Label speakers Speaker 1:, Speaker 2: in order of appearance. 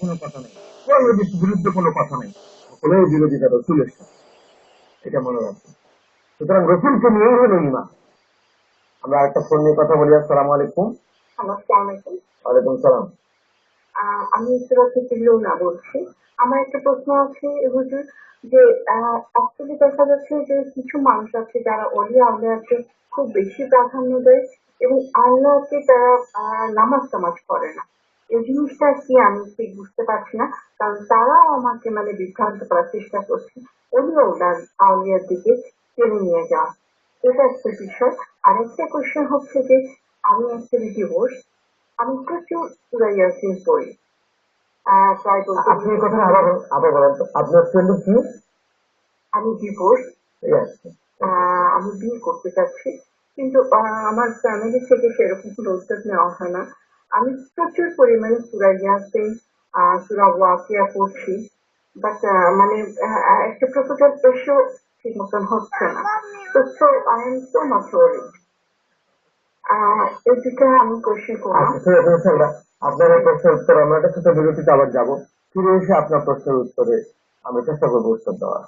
Speaker 1: কোনো কথা নেই। কোরআনের বিরুদ্ধে কোনো কথা নেই। সকলেই বিরোধিতা রসুলের সাথে এটা মনে রাখবেন সুতরাং রসুলকে নিয়েই হলো ইমান। আমরা একটা ফোন নিয়ে কথা বলি। আসসালামু আলাইকুম। ওয়ালাইকুম সালাম।
Speaker 2: আমি বলছি। আমার একটা প্রশ্ন আছে হুজুর যে অ্যাকচুয়ালি দেখা যাচ্ছে যে কিছু মানুষ আছে যারা অলি আল্লাহকে খুব বেশি প্রাধান্য দেয় এবং আল্লাহকে তারা নামাজ টামাজ করে না। এই জিনিসটা কি আমি ঠিক বুঝতে পারছি না। কারণ তারাও আমাকে মানে বিভ্রান্ত করার চেষ্টা করছে। আল্লাহ আউলিয়ার দিকে টেনে নিয়ে যাওয়া। এটা একটা বিষয়। আরেকটা কোশ্চেন হচ্ছে যে আমি অ্যাকচুয়ালি ডিভোর্স আমি প্রচুর ইয়াসিন পড়ি আহ, প্রায় বলতে
Speaker 1: আপনি এই কথা আবার আবার বলেন আপনার ফ্রেন্ড কি?
Speaker 2: আমি ডিভোর্স আমি বিয়ে করতে চাচ্ছি। কিন্তু আমার ফ্যামিলি থেকে সেরকম কোনো উদ্যোগ নেওয়া হয় না। আমি প্রচুর পরিমাণে সুরা ইয়াসিন সুরা ওয়াকিয়া পড়ছি বাট মানে একটা প্রপোজাল এসেও ঠিক মতন হচ্ছে না। তো so I am so much worried এই দুটো আমি কোশ্চেন করলাম।
Speaker 1: আচ্ছা আপনার প্রশ্নের উত্তর, আমরা একটা ছোট বিরতিতে আবার যাব। ফিরে এসে আপনার প্রশ্নের উত্তরে আমি চেষ্টা করব উত্তর দেওয়ার।